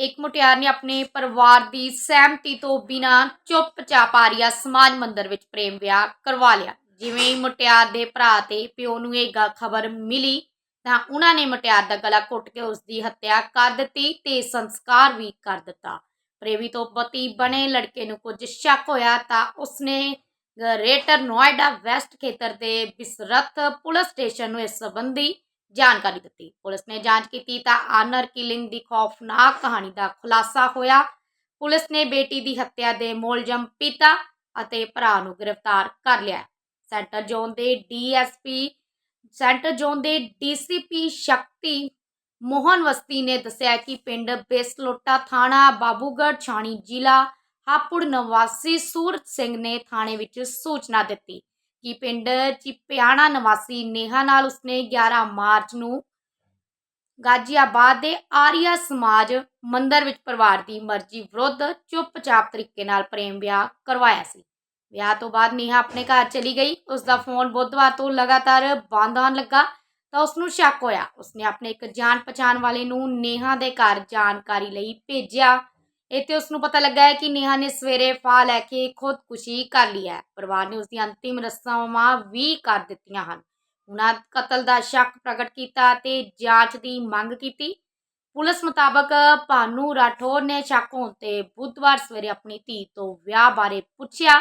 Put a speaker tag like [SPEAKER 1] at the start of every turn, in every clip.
[SPEAKER 1] ਇੱਕ ਮੁਟਿਆਰ ਨੇ ਆਪਣੇ ਪਰਿਵਾਰ ਦੀ ਸਹਿਮਤੀ ਤੋਂ ਬਿਨਾਂ ਚੁੱਪਚਾਪ ਆਰੀਆ ਸਮਾਜ ਮੰਦਰ ਵਿੱਚ ਪ੍ਰੇਮ ਵਿਆਹ ਕਰਵਾ ਲਿਆ। ਜਿਵੇਂ ਹੀ ਮੁਟਿਆਰ ਦੇ ਭਰਾ ਤੇ ਪਿਓ ਨੂੰ ਇਹ ਖਬਰ ਮਿਲੀ, ਤਾਂ ਉਹਨਾਂ ਨੇ ਮੁਟਿਆਰ ਦਾ ਗਲਾ ਘੁੱਟ ਕੇ ਉਸ ਦੀ ਹੱਤਿਆ ਕਰ ਦਿੱਤੀ ਤੇ ਸੰਸਕਾਰ ਵੀ ਕਰ ਦਿੱਤਾ। ਪ੍ਰੇਮੀ ਤੋਂ ਪਤੀ ਬਣੇ ਲੜਕੇ ਨੂੰ ਕੁਝ ਸ਼ੱਕ ਹੋਇਆ ਤਾਂ ਉਸਨੇ ਗ੍ਰੇਟਰ ਨੋਇਡਾ ਵੈਸਟ ਖੇਤਰ ਦੇ ਬਿਸਰਤ ਪੁਲਿਸ ਸਟੇਸ਼ਨ ਨੂੰ ਇਸ ਸੰਬੰਧੀ ਜਾਣਕਾਰੀ ਦਿੱਤੀ। ਪੁਲਿਸ ਨੇ ਜਾਂਚ ਕੀਤੀ ਤਾਂ ਆਨਰ ਕਿਲਿੰਗ ਦੀ ਖੌਫਨਾਕ ਕਹਾਣੀ ਦਾ ਖੁਲਾਸਾ ਹੋਇਆ। ਪੁਲਿਸ ਨੇ ਬੇਟੀ ਦੀ ਹੱਤਿਆ ਦੇ ਮੁਲਜ਼ਮ ਪਿਤਾ ਅਤੇ ਭਰਾ ਨੂੰ ਗ੍ਰਿਫਤਾਰ ਕਰ ਲਿਆ। ਸੈਂਟਰ ਜ਼ੋਨ ਦੇ ਡੀਐਸਪੀ, ਸੈਂਟਰ ਜ਼ੋਨ ਦੇ ਡੀਸੀਪੀ ਸ਼ਕਤੀ ਮੋਹਨ ਵਸਤੀ ਨੇ ਦੱਸਿਆ ਕਿ ਪਿੰਡ ਬੇਸਲੋਟਾ ਥਾਣਾ, ਬਾਬੂਗੜ੍ਹ, ਛਾਣੀ ਜ਼ਿਲ੍ਹਾ, ਹਾਪੁੜ ਨਿਵਾਸੀ ਸੂਰਜ ਸਿੰਘ ਨੇ ਥਾਣੇ ਵਿੱਚ ਸੂਚਨਾ ਦਿੱਤੀ। ਕਿ ਪਿੰਡ ਚਿਪਿਆਣਾ ਨਿਵਾਸੀ ਨੇਹਾ ਨਾਲ ਉਸਨੇ 11 ਮਾਰਚ ਨੂੰ ਗਾਜ਼ੀਆਬਾਦ ਦੇ ਆਰੀਆ ਸਮਾਜ ਮੰਦਰ ਵਿੱਚ ਪਰਿਵਾਰ ਦੀ ਮਰਜ਼ੀ ਵਿਰੁੱਧ ਚੁੱਪਚਾਪ ਤਰੀਕੇ ਨਾਲ ਪ੍ਰੇਮ ਵਿਆਹ ਕਰਵਾਇਆ ਸੀ। ਵਿਆਹ ਤੋਂ ਬਾਅਦ ਨੇਹਾ ਆਪਣੇ ਘਰ ਚਲੀ ਗਈ। ਉਸ ਦਾ ਫੋਨ ਬੁੱਧਵਾਰ ਤੋਂ ਲਗਾਤਾਰ ਬੰਦ ਆਉਣ ਲੱਗਾ ਤਾਂ ਉਸ ਨੂੰ ਸ਼ੱਕ ਹੋਇਆ। ਉਸਨੇ ਆਪਣੇ ਇੱਕ ਜਾਣ ਪਛਾਣ ਵਾਲੇ ਨੂੰ ਨੇਹਾ ਦੇ ਘਰ ਜਾਣਕਾਰੀ ਲਈ ਭੇਜਿਆ। ਇੱਥੇ ਉਸ ਨੂੰ ਪਤਾ ਲੱਗਾ ਹੈ ਕਿ ਨੇਹਾ ਨੇ ਸਵੇਰੇ ਫਾਹ ਲੈ ਕੇ ਖੁਦਕੁਸ਼ੀ ਕਰ ਲਈ ਹੈ। ਪਰਿਵਾਰ ਨੇ ਉਸ ਦੀਆਂ ਅੰਤਿਮ ਰਸਮਾਂ ਵੀ ਕਰ ਦਿੱਤੀਆਂ ਹਨ। ਉਹਨਾਂ ਕਤਲ ਦਾ ਸ਼ੱਕ ਪ੍ਰਗਟ ਕੀਤਾ ਤੇ ਜਾਂਚ ਦੀ ਮੰਗ ਕੀਤੀ। ਪੁਲਿਸ ਮੁਤਾਬਕ ਭਾਨੂ ਰਾਠੌਰ ਨੇ ਸ਼ੱਕ ਹੋਣ ਤੇ ਬੁੱਧਵਾਰ ਸਵੇਰੇ ਆਪਣੀ ਧੀ ਤੋਂ ਵਿਆਹ ਬਾਰੇ ਪੁੱਛਿਆ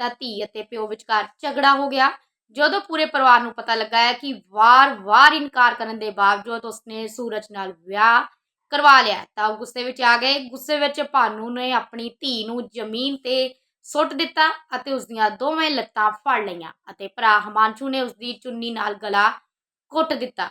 [SPEAKER 1] ਤਾਂ ਧੀ ਅਤੇ ਪਿਓ ਵਿਚਕਾਰ ਝਗੜਾ ਹੋ ਗਿਆ। ਜਦੋਂ ਪੂਰੇ ਪਰਿਵਾਰ ਨੂੰ ਪਤਾ ਲੱਗਾ ਹੈ ਕਿ ਵਾਰ-ਵਾਰ ਇਨਕਾਰ ਕਰਨ ਦੇ ਬਾਵਜੂਦ ਉਸਨੇ ਸੂਰਜ ਨਾਲ ਵਿਆਹ ਕਰਵਾ ਲਿਆ ਤਾਂ ਉਹ ਗੁੱਸੇ ਵਿੱਚ ਆ ਗਏ। ਗੁੱਸੇ ਵਿੱਚ ਭਾਨੂ ਨੇ ਆਪਣੀ ਧੀ ਨੂੰ ਜ਼ਮੀਨ ਤੇ ਸੁੱਟ ਦਿੱਤਾ ਅਤੇ ਉਸ ਦੀਆਂ ਦੋਵੇਂ ਲੱਤਾਂ ਫੜ ਲਈਆਂ ਅਤੇ ਭਰਾ ਹਮਾਂਸ਼ੂ ਨੇ ਉਸ ਦੀ ਚੁੰਨੀ ਨਾਲ ਗਲਾ ਘੁੱਟ ਦਿੱਤਾ।